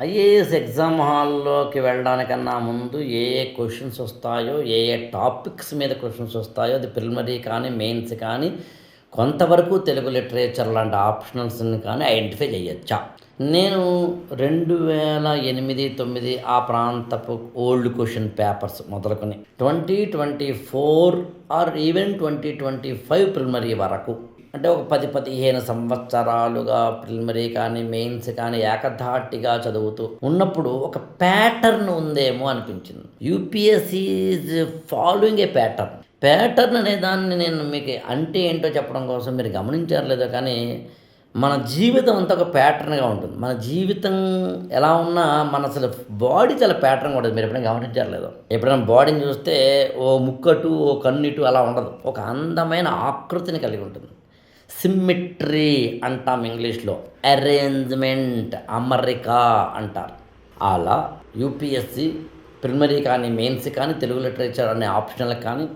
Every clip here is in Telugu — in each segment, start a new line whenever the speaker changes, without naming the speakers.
ఐఏఎస్ ఎగ్జామ్ హాల్లోకి వెళ్ళడానికన్నా ముందు ఏ ఏ క్వశ్చన్స్ వస్తాయో ఏ ఏ టాపిక్స్ మీద క్వశ్చన్స్ వస్తాయో అది ప్రిలిమరీ కానీ మెయిన్స్ కానీ కొంతవరకు తెలుగు లిటరేచర్ లాంటి ఆప్షనల్స్ని కానీ ఐడెంటిఫై చేయొచ్చా? నేను రెండు వేల ఎనిమిది తొమ్మిది ఆ ప్రాంతపు ఓల్డ్ క్వశ్చన్ పేపర్స్ మొదలుకొని twenty twenty four or even twenty twenty five preliminary వరకు అంటే ఒక పది పదిహేను సంవత్సరాలుగా ప్రిలిమరీ కానీ మెయిన్స్ కానీ ఏకధాటిగా చదువుతూ ఉన్నప్పుడు ఒక ప్యాటర్న్ ఉందేమో అనిపించింది. UPSC is following a pattern. Pattern అనే దాన్ని నేను మీకు అంటే ఏంటో చెప్పడం కోసం మీరు గమనించారు లేదో కానీ మన జీవితం అంతా ఒక ప్యాటర్న్గా ఉంటుంది. మన జీవితం ఎలా ఉన్నా మన అసలు బాడీ చాలా ప్యాటర్న్ ఉంటుంది మీరు ఎప్పుడైనా గమనించట్లేదు ఎప్పుడైనా బాడీని చూస్తే ఓ ముక్కటు ఓ కన్నిటు అలా ఉండదు. ఒక అందమైన ఆకృతిని కలిగి ఉంటుంది. సిమ్మిట్రీ అంటాం ఇంగ్లీష్లో. అరేంజ్మెంట్ అమరికా అంటారు. అలా యూపీఎస్సి ప్రిమరీ కానీ మెయిన్స్ కానీ తెలుగు లిటరేచర్ అనే ఆప్షనల్ కానీ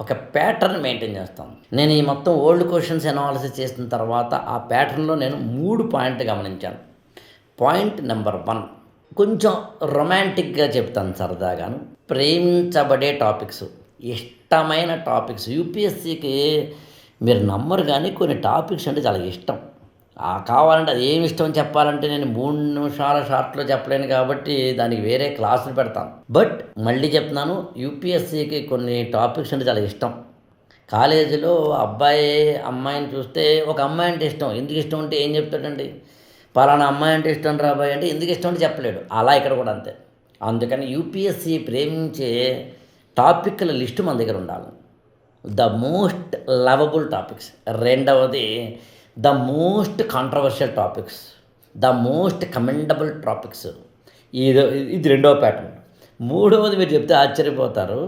ఒక ప్యాటర్న్ మెయింటైన్ చేస్తాం. నేను ఈ మొత్తం ఓల్డ్ క్వశ్చన్స్ అనాలిసిస్ చేసిన తర్వాత ఆ ప్యాటర్న్లో నేను మూడు పాయింట్ గమనించాను. పాయింట్ నెంబర్ వన్ కొంచెం రొమాంటిక్గా చెప్తాను సరదాగాను. ప్రేమించబడే టాపిక్స్ ఇష్టమైన టాపిక్స్ యూపీఎస్సికి మీరు నమ్మరు కానీ కొన్ని టాపిక్స్ అంటే చాలా ఇష్టం. ఆ కావాలంటే అది ఏమి ఇష్టం చెప్పాలంటే నేను మూడు నిమిషాల షార్ట్లో చెప్పలేను కాబట్టి దానికి వేరే క్లాసులు పెడతాను. బట్ మళ్ళీ చెప్తున్నాను యూపీఎస్సికి కొన్ని టాపిక్స్ అంటే చాలా ఇష్టం. కాలేజీలో అబ్బాయి అమ్మాయిని చూస్తే ఒక అమ్మాయి అంటే ఇష్టం. ఎందుకు ఇష్టం అంటే ఏం చెప్తాడండి? పలానా అమ్మాయి అంటే ఇష్టం రా అబ్బాయి అంటే ఎందుకు ఇష్టం అంటే చెప్పలేడు. అలా ఇక్కడ కూడా అంతే. అందుకని యూపీఎస్సి ప్రేమించే టాపిక్ల లిస్టు మన దగ్గర ఉండాలి. The most lovable topics. రెండవది the most controversial topics. The most commendable topics. ఇది ఇది రెండవ ప్యాటర్న్. మూడవది మీరు చెప్తే ఆశ్చర్యపోతారు.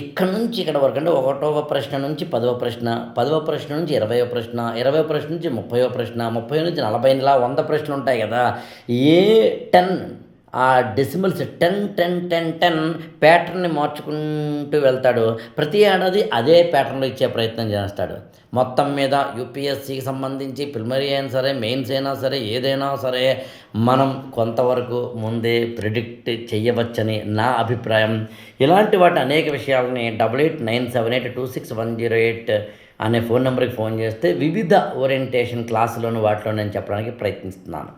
ఇక్కడ నుంచి ఇక్కడ వరకు అంటే ఒకటవ ప్రశ్న నుంచి పదవ ప్రశ్న పదవ ప్రశ్న నుంచి ఇరవయో ప్రశ్న ఇరవై ప్రశ్న నుంచి ముప్పయో ప్రశ్న ముప్పై నుంచి నలభై ఇలా వంద ప్రశ్నలు ఉంటాయి కదా. ఏ టెన్ ఆ decimals ten ten ten ten ప్యాటర్న్ని మార్చుకుంటూ వెళ్తాడు. ప్రతి ఏడాది అదే ప్యాటర్న్లో ఇచ్చే ప్రయత్నం చేస్తాడు. మొత్తం మీద యూపీఎస్సికి సంబంధించి ప్రిలిమరీ అయినా సరే మెయిన్స్ అయినా సరే ఏదైనా సరే మనం కొంతవరకు ముందే ప్రిడిక్ట్ చేయవచ్చని నా అభిప్రాయం. ఇలాంటి వాటి అనేక విషయాలని double eight nine seven eight two six one zero eight అనే ఫోన్ నెంబర్కి ఫోన్ చేస్తే వివిధ ఓరియంటేషన్ క్లాసులోని వాటిలో నేను చెప్పడానికి ప్రయత్నిస్తున్నాను.